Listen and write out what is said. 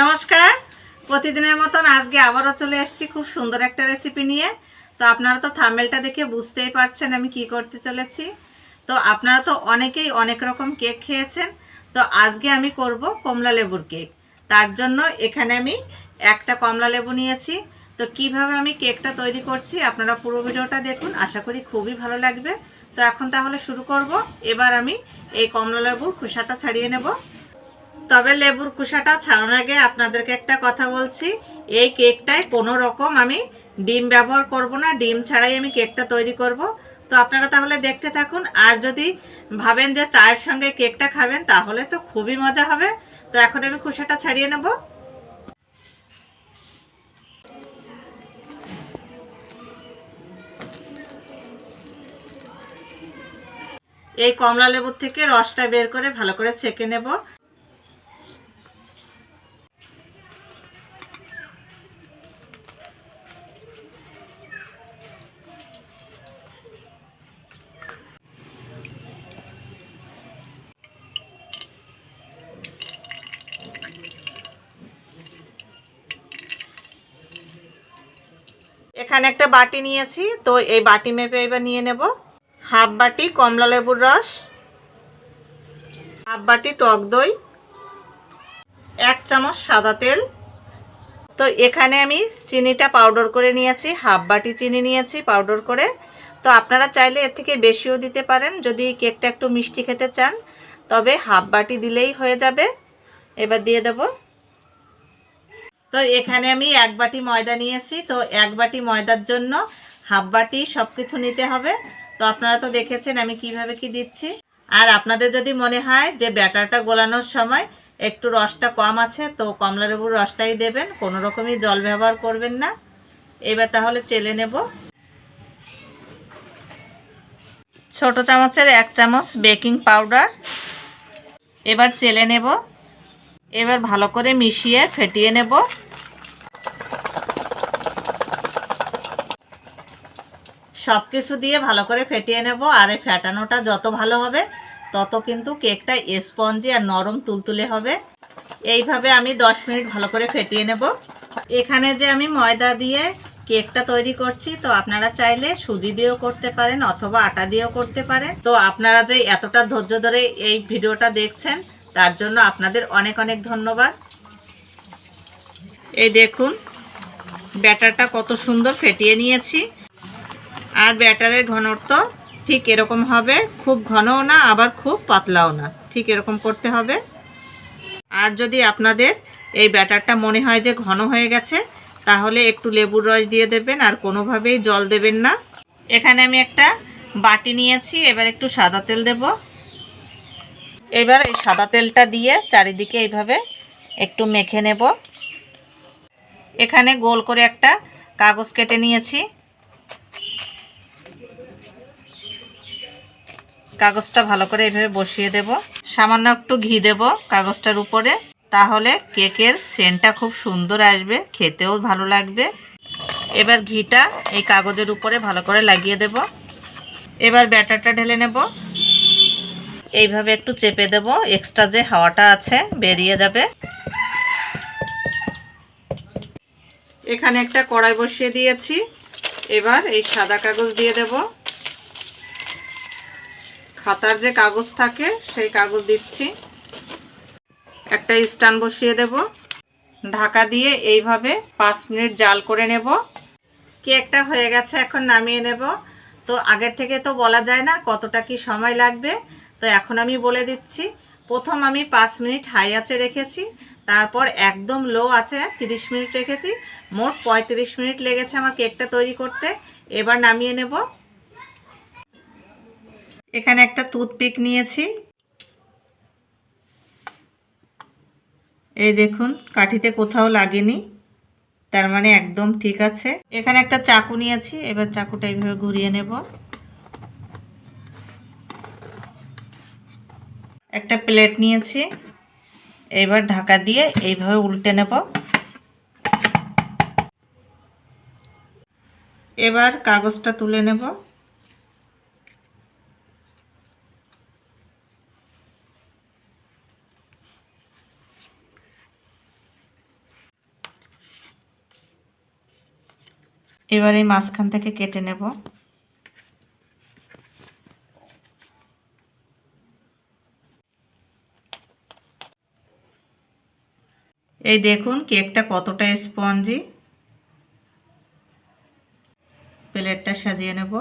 নমস্কার। প্রতিদিনের মতন আজকে আবারও চলে এসেছি খুব সুন্দর একটা রেসিপি নিয়ে। তো আপনারা তো থামেলটা দেখে বুঝতেই পারছেন আমি কি করতে চলেছি। তো আপনারা তো অনেকেই অনেক রকম কেক খেয়েছেন। তো আজকে আমি করব কমলা লেবুর কেক তার জন্য এখানে আমি একটা কমলা লেবু নিয়েছি। তো কীভাবে আমি কেকটা তৈরি করছি আপনারা পুরো ভিডিওটা দেখুন। আশা করি খুবই ভালো লাগবে। তো এখন তাহলে শুরু করব। এবার আমি এই কমলা লেবুর খোসাটা ছাড়িয়ে নেব। তবে লেবুর কুসাটা ছাড়ানোর আগে আপনাদেরকে একটা কথা বলছি। এই কেকটায় কোনো রকম আমি ডিম ব্যবহার করব না, ডিম ছাড়াই আমি কেকটা তৈরি করব। তো আপনারা তাহলে দেখতে থাকুন, আর যদি ভাবেন যে চায়ের সঙ্গে কেকটা খাবেন, তাহলে তো খুবই মজা হবে। তো এখন আমি কুসাটা ছাড়িয়ে নেব। এই কমলা লেবুর থেকে রসটা বের করে ভালো করে ছেঁকে নেব। এখানে একটা বাটি নিয়েছি, তো এই বাটি মেপে এবার নিয়ে নেব। হাফ বাটি কমলা লেবুর রস, হাফ বাটি টক দই, এক চামচ সাদা তেল। তো এখানে আমি চিনিটা পাউডার করে নিয়েছি, হাফ বাটি চিনি নিয়েছি পাউডার করে। তো আপনারা চাইলে এর থেকে বেশিও দিতে পারেন, যদি কেকটা একটু মিষ্টি খেতে চান। তবে হাফ বাটি দিলেই হয়ে যাবে। এবার দিয়ে দেবো তো এখানে আমি এক বাটি ময়দা নিয়েছি, তো এক বাটি ময়দার জন্য হাফ বাটি সব কিছু নিতে হবে। তো আপনারা তো দেখেছেন আমি কীভাবে কি দিচ্ছি। আর আপনাদের যদি মনে হয় যে ব্যাটারটা গোলানোর সময় একটু রসটা কম আছে, তো কমলা লেবুর রসটাই দেবেন, কোনো রকমই জল ব্যবহার করবেন না। এবার তাহলে চেলে নেব। ছোট চামচের এক চামচ বেকিং পাউডার। এবার চেলে নেব। এবার ভালো করে মিশিয়ে ফেটিয়ে নেব। সব কিছু দিয়ে ভালো করে ফেটিয়ে নেব আর এই ফেটানোটা যত ভালো হবে, তত কিন্তু কেকটা স্পঞ্জি আর নরম তুলতুলে হবে। এইভাবে আমি 10 মিনিট ভালো করে ফেটিয়ে নেব। এখানে যে আমি ময়দা দিয়ে কেকটা তৈরি করছি, তো আপনারা চাইলে সুজি দিয়েও করতে পারেন অথবা আটা দিয়েও করতে পারেন। তো আপনারা যে এতটা ধৈর্য ধরে এই ভিডিওটা দেখছেন তার জন্য আপনাদের অনেক অনেক ধন্যবাদ। এই দেখুন, ব্যাটারটা কত সুন্দর ফেটিয়ে নিয়েছি। আর ব্যাটারের ঘনত্ব ঠিক এরকম হবে, খুব ঘনও না, আবার খুব পাতলাও না, ঠিক এরকম করতে হবে। আর যদি আপনাদের এই ব্যাটারটা মনে হয় যে ঘন হয়ে গেছে, তাহলে একটু লেবুর রস দিয়ে দেবেন, আর কোনোভাবেই জল দেবেন না। এখানে আমি একটা বাটি নিয়েছি, এবার একটু সাদা তেল দেব। এবার এই সাদা তেলটা দিয়ে চারিদিকে এইভাবে একটু মেখে নেব। এখানে গোল করে একটা কাগজ কেটে নিয়েছি। কাগজটা ভালো করে এইভাবে বসিয়ে দেব। সামান্য একটু ঘি দেব কাগজটার উপরে, তাহলে কেকের সেন্টটা খুব সুন্দর আসবে, খেতেও ভালো লাগবে। এবার ঘিটা এই কাগজের উপরে ভালো করে লাগিয়ে দেব। এবার ব্যাটারটা ঢেলে নেব। এইভাবে একটু চেপে দেব। এক্সট্রা যে হাওয়াটা আছে, বেরিয়ে যাবে। এখানে একটা কড়াই বসিয়ে দিয়েছি। এবার এই সাদা কাগজ দিয়ে দেবো। খাতার যে কাগজ থাকে, সেই কাগজ দিচ্ছি। একটা স্ট্যান্ড বসিয়ে দেব। ঢাকা দিয়ে এইভাবে পাঁচ মিনিট জাল করে নেব। কেকটা হয়ে গেছে, এখন নামিয়ে নেব। তো আগের থেকে তো বলা যায় না কতটা কি সময় লাগবে। তো এখন আমি বলে দিচ্ছি, প্রথম আমি পাঁচ মিনিট হাই আছে রেখেছি, তারপর একদম লো আছে তিরিশ মিনিট রেখেছি, মোট পঁয়ত্রিশ মিনিট লেগেছে আমার কেকটা তৈরি করতে, এবার নামিয়ে নেব। এখানে একটা টুথপিক নিয়েছি। এই দেখুন, কাঠিতে কোথাও লাগেনি, তার মানে একদম ঠিক আছে। এখানে একটা চাকু নিয়েছি, এবার চাকুটা এইভাবে ঘুরিয়ে নেব। একটা প্লেট নিয়েছি। এবার ঢাকা দিয়ে এইভাবে উল্টে নেব। এবার কাগজটা তুলে নেব। এবার এই মাঝখান থেকে কেটে নেব। এই দেখুন কেকটা কতটা স্পঞ্জি। প্লেটটা সাজিয়ে নেব।